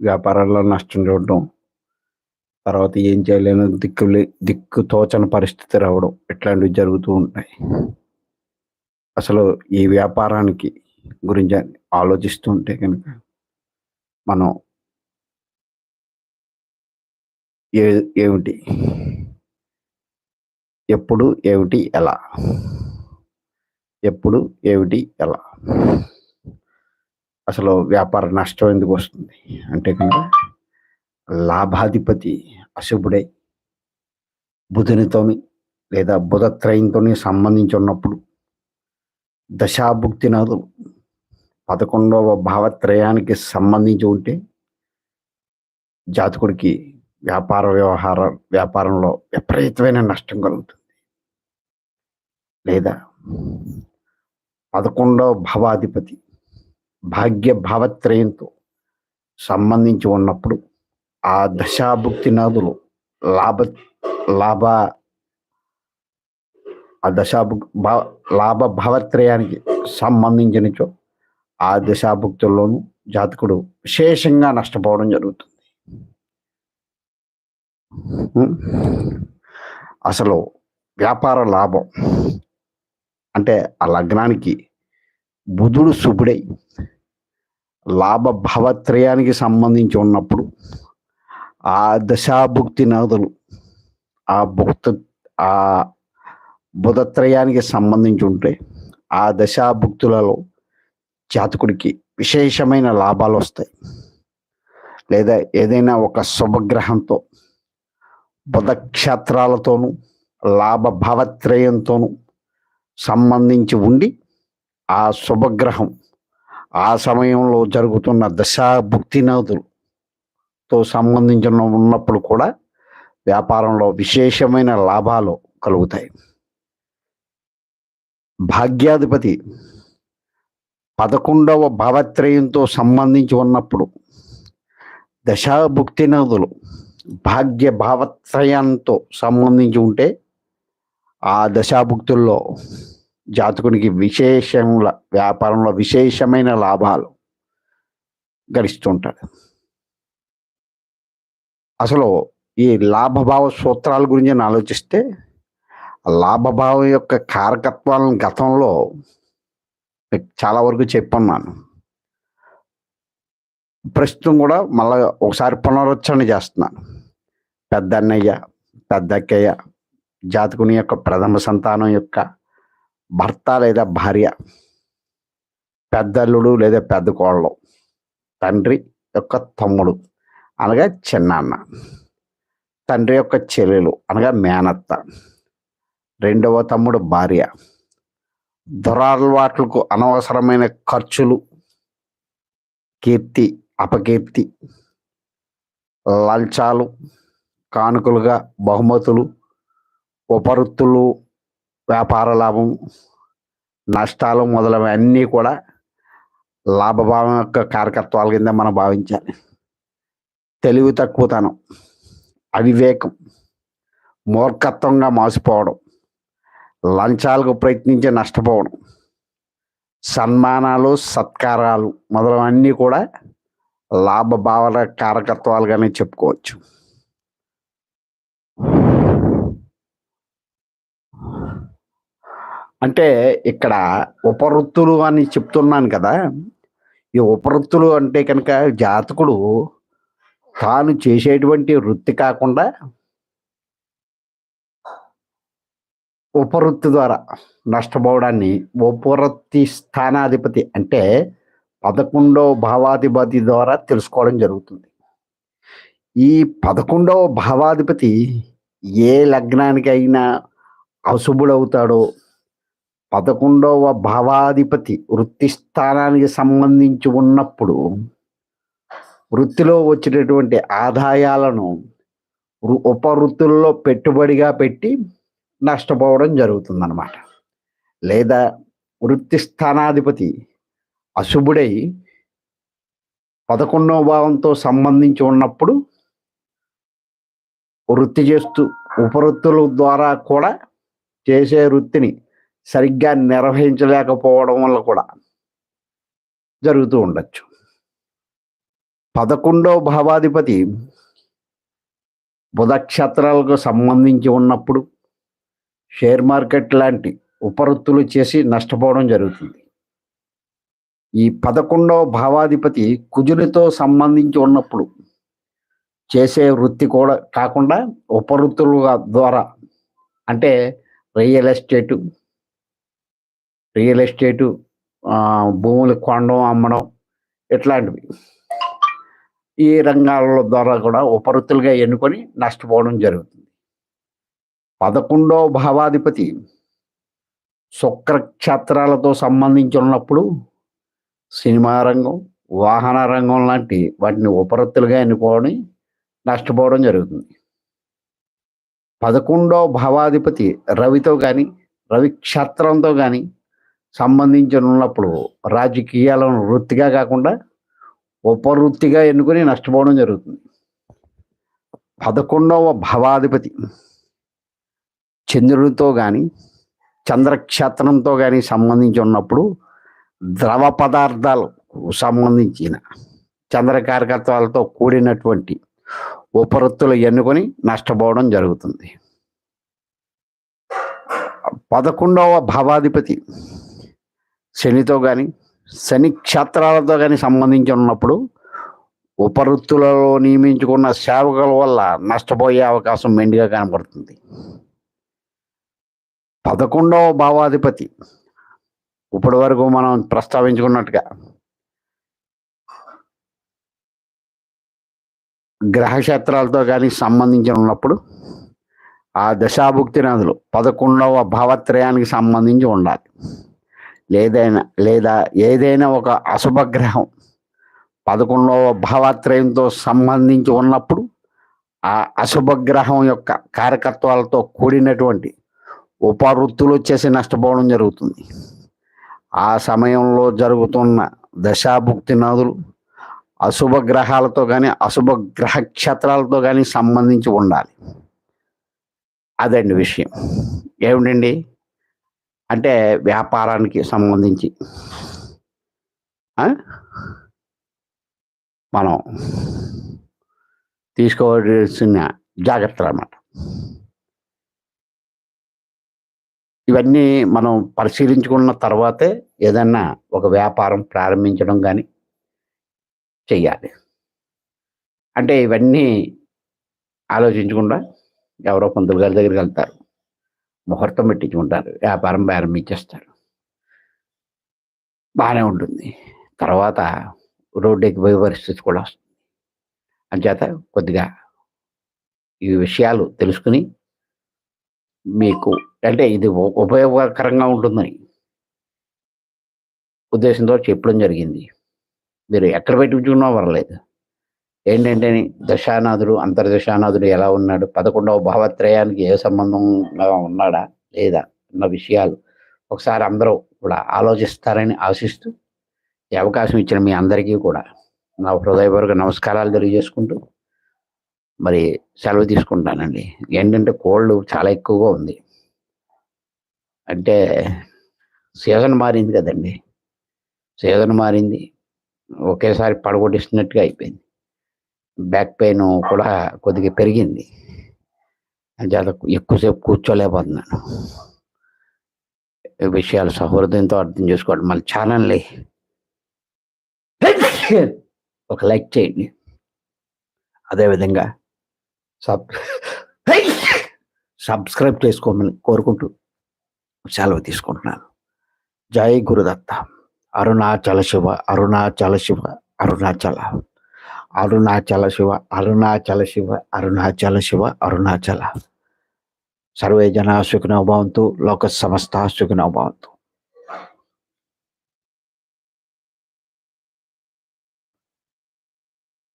వ్యాపారాల్లో నష్టం చూడడం తర్వాత ఏం చేయలేని దిక్కు దిక్కు తోచని పరిస్థితి రావడం ఇట్లాంటివి జరుగుతూ ఉంటాయి. అసలు ఈ వ్యాపారానికి గురించి ఆలోచిస్తూ ఉంటే కనుక మనం ఏ ఏమిటి? ఎప్పుడు ఏమిటి ఎలా? ఎప్పుడు ఏమిటి ఎలా? అసలు వ్యాపార నష్టం ఎందుకు వస్తుంది? అంటే కనుక లాభాధిపతి అశుభుడై బుధునితోని లేదా బుధత్రయంతోని సంబంధించి ఉన్నప్పుడు దశాభుక్తి నాదు పదకొండవ భావత్రయానికి సంబంధించి ఉంటే జాతకుడికి వ్యాపార వ్యవహార వ్యాపారంలో విపరీతమైన నష్టం కలుగుతుంది. లేదా పదకొండవ భావాధిపతి భాగ్య భావత్రయంతో సంబంధించి ఉన్నప్పుడు ఆ దశాభుక్తి నాదులు లాభ లాభ ఆ దశాభు భావ లాభ భావత్రయానికి సంబంధించినచో ఆ దశాభుక్తుల్లోనూ జాతకుడు విశేషంగా నష్టపోవడం జరుగుతుంది. అసలు వ్యాపార లాభం అంటే ఆ లగ్నానికి బుధుడు శుభుడై లాభ భావత్రయానికి సంబంధించి ఉన్నప్పుడు ఆ దశాభుక్తి నదులు ఆ భుక్త ఆ బుధత్రయానికి సంబంధించి ఉంటే ఆ దశాభుక్తులలో జాతకుడికి విశేషమైన లాభాలు వస్తాయి. లేదా ఏదైనా ఒక శుభగ్రహంతో బుధక్షేత్రాలతోనూ లాభ సంబంధించి ఉండి ఆ శుభగ్రహం ఆ సమయంలో జరుగుతున్న దశాభుక్తినాథులతో సంబంధించిన ఉన్నప్పుడు కూడా వ్యాపారంలో విశేషమైన లాభాలు కలుగుతాయి. భాగ్యాధిపతి పదకొండవ భావత్రయంతో సంబంధించి ఉన్నప్పుడు దశాభుక్తినాథులు భాగ్య భావత్రయంతో సంబంధించి ఉంటే ఆ దశాభుక్తుల్లో జాతకునికి విశేషముల వ్యాపారంలో విశేషమైన లాభాలు గడిస్తుంటాడు. అసలు ఈ లాభభావ సూత్రాల గురించి నేను ఆలోచిస్తే లాభభావం యొక్క కారకత్వాలను గతంలో చాలా వరకు చెప్పున్నాను. ప్రస్తుతం కూడా మళ్ళా ఒకసారి పునరుచ్చరణ చేస్తున్నాను. పెద్ద అన్నయ్య పెద్ద అక్కయ్య జాతకుని యొక్క ప్రథమ సంతానం యొక్క భర్త లేదా భార్య పెద్దల్లుడు లేదా పెద్ద కోళ్ళు తండ్రి యొక్క తమ్ముడు అనగా చిన్నాన్న తండ్రి యొక్క చెల్లెలు అనగా మేనత్త రెండవ తమ్ముడు భార్య. దురాలవాట్లకు అనవసరమైన ఖర్చులు కీర్తి అపకీర్తి లంచాలు కానుకలుగా బహుమతులు ఉపరుత్తులు వ్యాపార లాభం నష్టాలు మొదలైనవన్నీ కూడా లాభభావం యొక్క కారకత్వాల కింద మనం భావించాలి. తెలివి తక్కువతనం అవివేకం మూర్ఖత్వంగా మాసిపోవడం లంచాలకు ప్రయత్నించి నష్టపోవడం సన్మానాలు సత్కారాలు మొదలవన్నీ కూడా లాభభావన కారకత్వాలుగానే చెప్పుకోవచ్చు. అంటే ఇక్కడ ఉపవృత్తులు అని చెప్తున్నాను కదా ఈ ఉపవృత్తులు అంటే కనుక జాతకుడు తాను చేసేటువంటి వృత్తి కాకుండా ఉపవృత్తి ద్వారా నష్టపోవడాన్ని ఉపవృత్తి స్థానాధిపతి అంటే పదకొండవ భావాధిపతి ద్వారా తెలుసుకోవడం జరుగుతుంది. ఈ పదకొండవ భావాధిపతి ఏ లగ్నానికైనా అశుభుడవుతాడో పదకొండవ భావాధిపతి వృత్తి స్థానానికి సంబంధించి ఉన్నప్పుడు వృత్తిలో వచ్చేటటువంటి ఆదాయాలను ఉపవృత్తుల్లో పెట్టుబడిగా పెట్టి నష్టపోవడం జరుగుతుందన్నమాట. లేదా వృత్తి స్థానాధిపతి అశుభుడై పదకొండవ భావంతో సంబంధించి ఉన్నప్పుడు వృత్తి చేస్తూ ఉపవృత్తుల ద్వారా కూడా చేసే వృత్తిని సరిగ్గా నిర్వహించలేకపోవడం వల్ల కూడా జరుగుతూ ఉండొచ్చు. పదకొండో భావాధిపతి బుధక్షేత్రాలకు సంబంధించి ఉన్నప్పుడు షేర్ మార్కెట్ లాంటి ఉపవృత్తులు చేసి నష్టపోవడం జరుగుతుంది. ఈ పదకొండవ భావాధిపతి కుజునితో సంబంధించి ఉన్నప్పుడు చేసే వృత్తి కూడా కాకుండా ఉపవృత్తుల ద్వారా అంటే రియల్ ఎస్టేటు రియల్ ఎస్టేటు భూములు కొనడం అమ్మడం ఇట్లాంటివి. ఈ రంగాల ద్వారా కూడా ఉపరుతులుగా ఎన్నుకొని నష్టపోవడం జరుగుతుంది. పదకొండవ భావాధిపతి శుక్రక్షేత్రాలతో సంబంధించి ఉన్నప్పుడు సినిమా రంగం వాహన రంగం లాంటి వాటిని ఉపరత్తులుగా ఎన్నుకొని నష్టపోవడం జరుగుతుంది. పదకొండవ భావాధిపతి రవితో కానీ రవి క్షేత్రంతో కానీ సంబంధించి ఉన్నప్పుడు రాజకీయాలను వృత్తిగా కాకుండా ఉపవృత్తిగా ఎన్నుకొని నష్టపోవడం జరుగుతుంది. పదకొండవ భవాధిపతి చంద్రుడితో కానీ చంద్రక్షేత్రంతో కానీ సంబంధించి ఉన్నప్పుడు ద్రవ పదార్థాలకు సంబంధించిన చంద్రకారకత్వాలతో కూడినటువంటి ఉపవృత్తులు ఎన్నుకొని నష్టపోవడం జరుగుతుంది. పదకొండవ భావాధిపతి శనితో కానీ శని క్షేత్రాలతో కానీ సంబంధించి ఉన్నప్పుడు ఉపవృత్తులలో నియమించుకున్న సేవకుల వల్ల నష్టపోయే అవకాశం మెండుగా కనబడుతుంది. పదకొండవ భావాధిపతి. ఇప్పటి వరకు మనం ప్రస్తావించుకున్నట్టుగా గ్రహక్షేత్రాలతో కానీ సంబంధించి ఉన్నప్పుడు ఆ దశాభుక్తి నదులు పదకొండవ భావత్రయానికి సంబంధించి ఉండాలి. లేదైనా లేదా ఏదైనా ఒక అశుభ గ్రహం పదకొండవ భావాత్రయంతో సంబంధించి ఉన్నప్పుడు ఆ అశుభ గ్రహం యొక్క కారకత్వాలతో కూడినటువంటి ఉపవృత్తులు వచ్చేసి నష్టపోవడం జరుగుతుంది. ఆ సమయంలో జరుగుతున్న దశాభుక్తి నదులు అశుభ గ్రహాలతో కానీ అశుభ గ్రహ క్షేత్రాలతో కానీ సంబంధించి ఉండాలి. అదండి విషయం. ఏమిటండి? అంటే వ్యాపారానికి సంబంధించి. మనం తీసుకోవాల్సిన జాగ్రత్తలు అన్నమాట. ఇవన్నీ మనం పరిశీలించుకున్న తర్వాతే ఏదన్నా ఒక వ్యాపారం ప్రారంభించడం కానీ చెయ్యాలి. అంటే ఇవన్నీ ఆలోచించకుండా ఎవరో పంతులు గారి దగ్గరికి వెళ్తారు. ముహూర్తం పెట్టించుకుంటారు వ్యాపారం ప్రారంభించేస్తారు. బాగానే ఉంటుంది. తర్వాత రోడ్డు ఎక్కిపోయే పరిస్థితి కూడా వస్తుంది. అంచేత కొద్దిగా ఈ విషయాలు తెలుసుకుని మీకు అంటే ఇది ఉపయోగకరంగా ఉంటుందని ఉద్దేశంతో చెప్పడం జరిగింది. మీరు ఎక్కడ పెట్టించుకున్నా పర్లేదు. ఏంటంటే దశానాథుడు అంతర్దశానాథుడు ఎలా ఉన్నాడు? పదకొండవ భావత్రయానికి ఏ సంబంధంగా ఉన్నాడా? లేదా? అన్న విషయాలు ఒకసారి అందరూ కూడా ఆలోచిస్తారని ఆశిస్తూ ఈ అవకాశం ఇచ్చిన మీ అందరికీ కూడా నా హృదయపూర్వక నమస్కారాలు తెలియజేసుకుంటూ మరి సెలవు తీసుకుంటానండి. ఏంటంటే కోల్డ్ చాలా ఎక్కువగా ఉంది. అంటే సీజన్ మారింది కదండి. సీజన్ మారింది. ఒకేసారి పడగొట్టిస్తున్నట్టుగా అయిపోయింది. బ్యాక్ పెయిన్ కూడా కొద్దిగా పెరిగింది. అంచేత ఎక్కువసేపు కూర్చోలేకపోతున్నాను. విషయాలు సహృదయంతో అర్థం చేసుకోవడం మళ్ళీ ఛానల్ని ఒక లైక్ చేయండి. అదేవిధంగా సబ్ సబ్స్క్రైబ్ చేసుకోమని కోరుకుంటూ సెలవు తీసుకుంటున్నాను. జై గురుదత్త. అరుణాచల శివ అరుణాచల శివ అరుణాచల. అరుణాచల శివ అరుణాచల శివ అరుణాచల శివ అరుణాచల. సర్వే జనా సుఖినో భవంతు లోక సమస్త సుఖినో భవంతు.